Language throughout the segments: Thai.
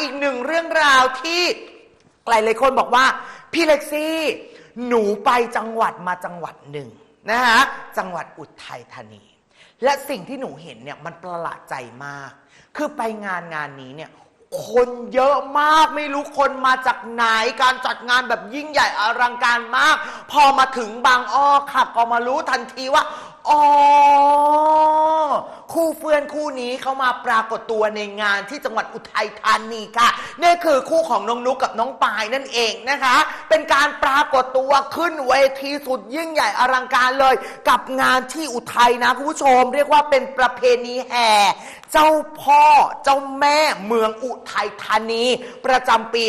อีกหนึ่งเรื่องราวที่หลายๆคนบอกว่า พี่เล็กซี่ หนูไปจังหวัดมาจังหวัดหนึ่งนะฮะจังหวัดอุทัยธานี และสิ่งที่หนูเห็นเนี่ยมันประหลาดใจมาก คือไปงานงานนี้เนี่ยคนเยอะมากไม่รู้คนมาจากไหนการจัดงานแบบยิ่งใหญ่อลังการมาก พอมาถึงบางอ้อขับก็มารู้ทันทีว่าอ๋อ คู่เฟื่อนคู่นี้เขามาปรากฏตัวในงานที่จังหวัดอุทัยธานีค่ะนี่คือคู่ของน้องนุกกับน้องปายนั่นเองนะคะ เป็นการปรากฏตัวขึ้นเวทีสุดยิ่งใหญ่อลังการเลย กับงานที่อุทัยนะคุณผู้ชม เรียกว่าเป็นประเพณีแห่เจ้าพ่อเจ้าแม่เมืองอุทัยธานี ประจำปี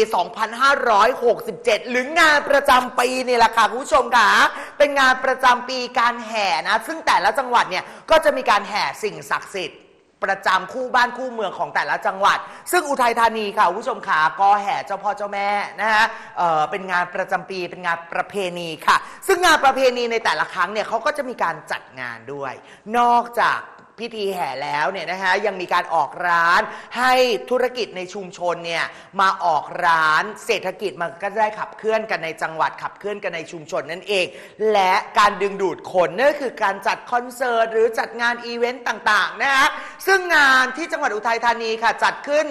2567 หรืองานประจำปีนี่แหละค่ะคุณผู้ชมค่ะเป็นงานประจำปีการแห่นะ ซึ่งแต่ละจังหวัดเนี่ยก็จะมีการแห่สิ่งศักดิ์สิทธิ์ประจำคู่บ้านคู่เมืองของแต่ละจังหวัด ซึ่งอุทัยธานีค่ะคุณผู้ชมขาก็แห่เจ้าพ่อเจ้าแม่นะฮะเอ่อเป็นงานประจำปีเป็นงานประเพณีค่ะ ซึ่งงานประเพณีในแต่ละครั้งเนี่ยเขาก็จะมีการจัดงานด้วย นอกจาก พิธีแห่แล้วเนี่ยนะฮะยังมีการออกร้านให้ธุรกิจในชุมชนเนี่ยมาออกร้านเศรษฐกิจมันก็ได้ขับเคลื่อนกันในจังหวัดขับเคลื่อนกันในชุมชนนั่นเอง และการดึงดูดคนนั่นคือการจัดคอนเสิร์ตหรือจัดงานอีเวนต์ต่างๆนะฮะซึ่งงานที่จังหวัดอุทัยธานีค่ะจัดขึ้น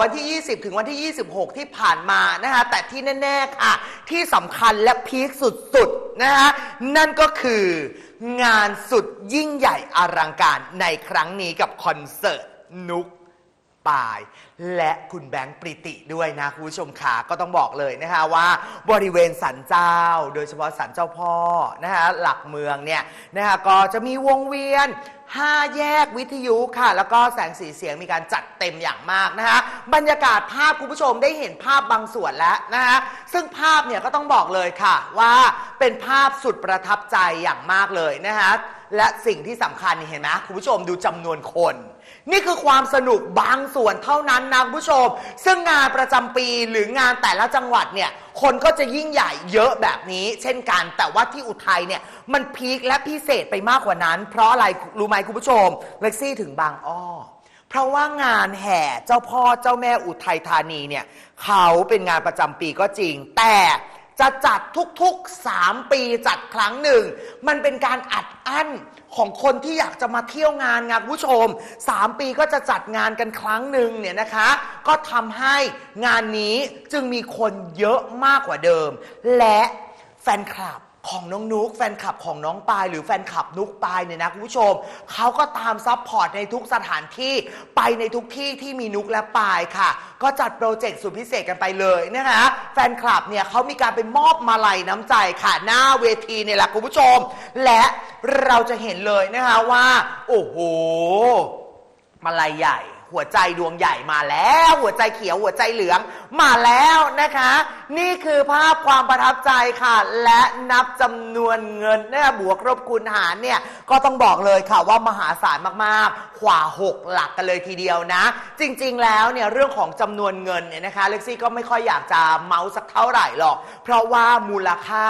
วันที่ 20 ถึงวันที่ 26 ที่ผ่านมานะคะแต่ที่แน่ๆค่ะที่สำคัญและพีคสุดๆนะคะนั่นก็คือ งานสุดยิ่งใหญ่อลังการในครั้งนี้กับคอนเสิร์ตนุกปาย และคุณแบงค์ปริติด้วยนะคุณผู้ชมขาก็ต้องบอกเลยนะคะว่า บริเวณสันเจ้า โดยเฉพาะสันเจ้าพ่อนะคะหลักเมืองเนี่ยนะคะก็จะมีวงเวียน ห้าแยกวิทยุค่ะ แล้วก็แสงสีเสียงมีการจัดเต็มอย่างมากนะคะบรรยากาศภาพคุณผู้ชมได้เห็นภาพบางส่วนแล้วนะคะซึ่งภาพเนี่ยก็ต้องบอกเลยค่ะ ว่าเป็นภาพสุดประทับใจอย่างมากเลยนะคะและสิ่งที่สำคัญนี่เห็นไหมคุณผู้ชมดูจำนวนคน นี่คือความสนุกบางส่วนเท่านั้นนะคุณผู้ชม ซึ่งงานประจำปีหรืองานแต่ละจังหวัดเนี่ย คนก็จะยิ่งใหญ่เยอะแบบนี้ เช่นกัน แต่ว่าที่อุทัยเนี่ยมันพีคและพิเศษไปมากกว่านั้น เพราะอะไรรู้ไหมคุณผู้ชมเล็กซี่ถึงบางอ้อเพราะว่างานแห่เจ้าพ่อเจ้าแม่อุทัยธานีเนี่ยเขาเป็นงานประจำปีก็จริง แต่ จะจัดทุกๆ 3 ปีจัดครั้งหนึ่ง มันเป็นการอัดอั้นของคนที่อยากจะมาเที่ยวงานงานผู้ชม 3 ปีก็จะจัดงานกันครั้งหนึ่งเนี่ยนะคะ ก็ทำให้งานนี้จึงมีคนเยอะมากกว่าเดิม และแฟนคลับ ของน้องนุกแฟนคลับของน้องปาย หรือแฟนคลับนุกปายเนี่ยนะคุณผู้ชมเขาก็ตามซัพพอร์ตในทุกสถานที่ไปในทุกที่ที่มีนุกและปายค่ะ ก็จัดโปรเจกต์สุดพิเศษกันไปเลยนะคะแฟนคลับเนี่ยเขามีการไปมอบมาลัยน้ำใจค่ะ หน้าเวทีเนี่ยแหละคุณผู้ชม และเราจะเห็นเลยนะคะว่า โอ้โห มาลัยใหญ่ หัวใจดวงใหญ่มาแล้ว หัวใจเขียวหัวใจเหลือง มาแล้วนะคะ นี่คือภาพความประทับใจค่ะ และนับจำนวนเงินเนี่ยบวกลบคูณหารเนี่ยก็ต้องบอกเลยค่ะว่ามหาศาลมากๆกว่า6หลักกันเลยทีเดียวนะ จริงๆแล้วเนี่ยเรื่องของจำนวนเงินเนี่ยนะคะเล็กซี่ก็ไม่ค่อยอยากจะเมาส์สักเท่าไหร่หรอก เพราะว่ามูลค่า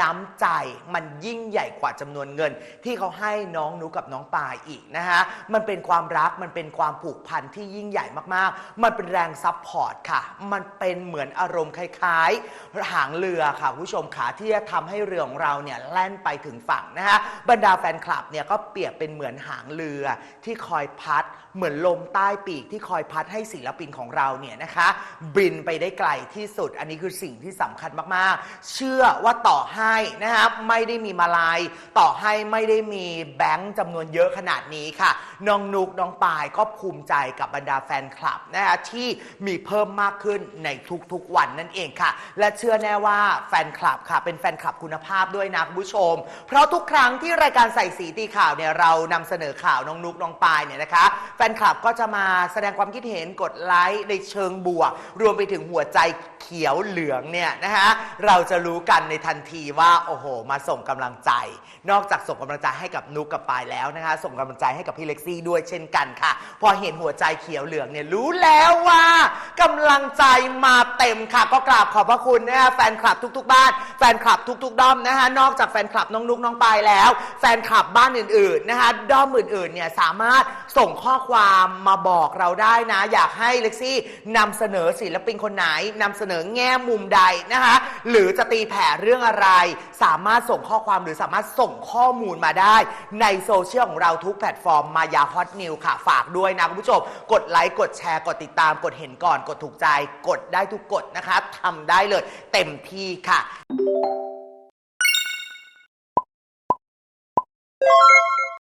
น้ำใจมันยิ่งใหญ่กว่าจำนวนเงิน ที่เขาให้น้องนุกับน้องปายอีกนะคะมันเป็นความรักมันเป็นความผูกพันที่ยิ่งใหญ่มากๆ มันเป็นแรงซับพอร์ตค่ะมันเป็นเหมือนอารมณ์คล้ายๆ หางเรือค่ะคุณผู้ชมขาที่จะทำให้เรือของเราเนี่ยแล่นไปถึงฝั่งนะคะบรรดาแฟนคลับเนี่ยก็เปรียบเป็นเหมือนหางเรือที่คอยพัด เหมือนลมใต้ปีกที่คอยพัดให้ศิลปินของเราเนี่ยนะคะ บินไปได้ไกลที่สุด อันนี้คือสิ่งที่สำคัญมากๆ เชื่อว่าต่อให้นะคะไม่ได้มีมาลาย ต่อให้ไม่ได้มีแบงค์จำนวนเยอะขนาดนี้ค่ะน้องนุกน้องปายก็ภูมิใจกับบรรดาแฟนคลับนะคะที่มีเพิ่มมากขึ้นในทุกๆวันนั่นเองค่ะ และเชื่อแน่ว่าแฟนคลับค่ะ เป็นแฟนคลับคุณภาพด้วยนะคุณผู้ชม เพราะทุกครั้งที่รายการใส่สีตีข่าวเนี่ยเรานำเสนอข่าวน้องนุกน้องปายเนี่ยนะคะ แฟนคลับก็จะมาแสดงความคิดเห็นกดไลค์ในเชิงบวก รวมไปถึงหัวใจเขียวเหลืองเนี่ยนะคะเราจะรู้กันในทันทีว่าโอ้โห มาส่งกำลังใจ นอกจากส่งกำลังใจให้กับนุกกับปายแล้วนะคะ ส่งกำลังใจให้กับพี่เล็กซี่ด้วยเช่นกันค่ะ พอเห็นหัวใจเขียวเหลืองเนี่ยรู้แล้วว่ากำลังใจมาเต็มค่ะ ก็กราบขอบพระคุณนะคะแฟนคลับทุก ๆ บ้าน แฟนคลับทุก ๆ ด้อมนะคะนอกจากแฟนคลับน้องนุกน้องปายแล้ว แฟนคลับบ้านอื่นๆนะคะด้อมอื่นๆเนี่ยสามารถส่งข้อคความมาบอกเราได้นะ อยากให้เล็กซี่นำเสนอศิลปินคนไหนนำเสนอแง่มุมใดนะคะหรือจะตีแผ่เรื่องอะไร สามารถส่งข้อความหรือสามารถส่งข้อมูลมาได้ ในโซเชียลของเราทุกแพลตฟอร์มมายาฮอตนิวค่ะฝากด้วยนะคุณผู้ชมกดไลค์กดแชร์กดติดตามกดเห็นก่อนกดถูกใจกดได้ทุกกดนะคะทำได้เลยเต็มที่ค่ะ